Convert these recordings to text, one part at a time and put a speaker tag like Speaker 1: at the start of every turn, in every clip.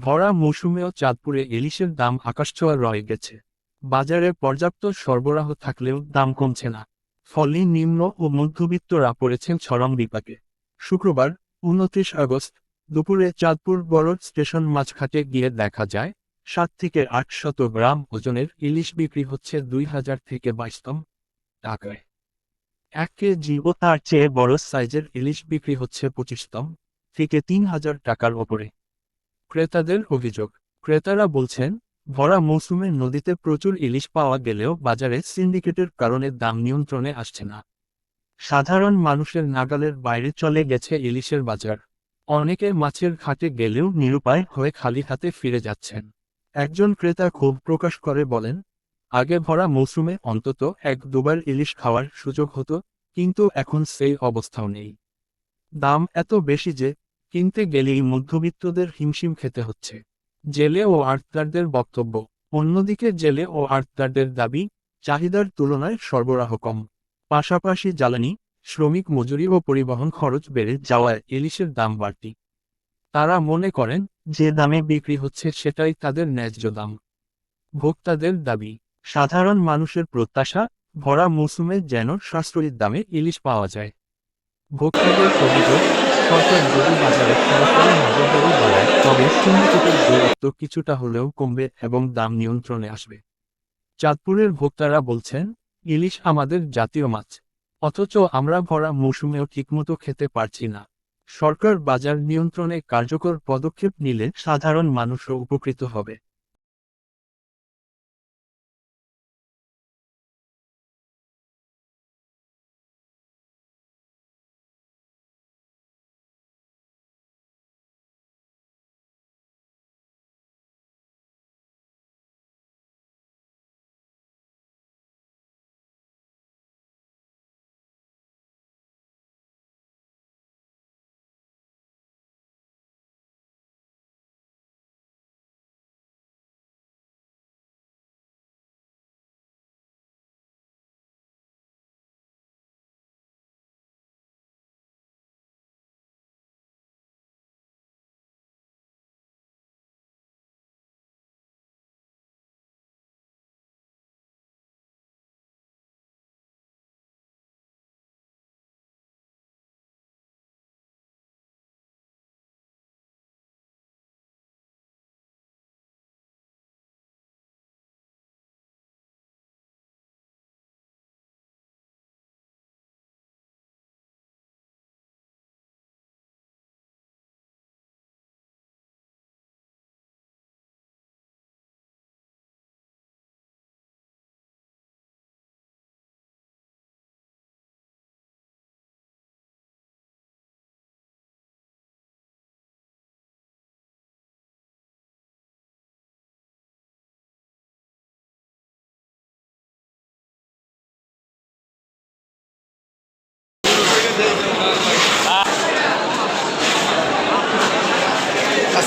Speaker 1: ভরা মৌসুমেও চাঁদপুরে ইলিশের দাম আকাশছোঁয়া রয়ে গেছে। বাজারে পর্যাপ্ত সরবরাহ থাকলেও দাম কমছে না। ফলে নিম্ন ও মধ্যবিত্তরা পড়েছেন চরম বিপাকে। শুক্রবার, উনত্রিশ আগস্ট, দুপুরে চাঁদপুর বড় স্টেশন মাঝখাটে গিয়ে দেখা যায়, সাত থেকে আট শত গ্রাম ওজনের ইলিশ বিক্রি হচ্ছে দুই হাজার থেকে বাইশতম টাকায়। এক কেজি ও তার চেয়ে বড় সাইজের ইলিশ বিক্রি হচ্ছে পঁচিশতম থেকে তিন হাজার টাকার ওপরে। ক্রেতাদের অভিযোগ। ক্রেতারা বলছেন, ভরা মৌসুমে নদীতে প্রচুর ইলিশ পাওয়া গেলেও বাজারে সিন্ডিকেটের কারণে দাম নিয়ন্ত্রণে আসছে না। সাধারণ মানুষের নাগালের বাইরে চলে গেছে ইলিশের বাজার। অনেকে মাছের ঘাটে গেলেও নিরুপায় হয়ে খালি হাতে ফিরে যাচ্ছেন। একজন ক্রেতা ক্ষোভ প্রকাশ করে বলেন, আগে ভরা মৌসুমে অন্তত এক দুবার ইলিশ খাওয়ার সুযোগ হতো, কিন্তু এখন সেই অবস্থাও নেই। দাম এত বেশি যে কিনতে গেলেই মধ্যবিত্তদের হিমশিম খেতে হচ্ছে। জেলে ও আর্তদারদের বক্তব্য, অন্যদিকে জেলে ও আর্তদারদের দাবি, চাহিদার তুলনায় সরবরাহ কম। পাশাপাশি জ্বালানি, শ্রমিক মজুরি ও পরিবহন খরচ বেড়ে যাওয়ায় ইলিশের দাম বাড়তি। তারা মনে করেন, যে দামে বিক্রি হচ্ছে সেটাই তাদের ন্যায্য দাম। ভোক্তাদের দাবি, সাধারণ মানুষের প্রত্যাশা, ভরা মৌসুমে যেন সাশ্রয়ী দামে ইলিশ পাওয়া যায়। ভোক্তাদের অভিযোগ সরকার যদি বাজারে সরাসরি বাড়ায়, তবে সিন্ডিকেটের দূরত্ব কিছুটা হলেও কমবে এবং দাম নিয়ন্ত্রণে আসবে। চাঁদপুরের ভোক্তারা বলছেন, ইলিশ আমাদের জাতীয় মাছ, অথচ আমরা ভরা মৌসুমেও ঠিকমতো খেতে পারছি না। সরকার বাজার নিয়ন্ত্রণে কার্যকর পদক্ষেপ নিলে সাধারণ মানুষও উপকৃত হবে।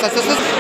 Speaker 1: असतात तसंच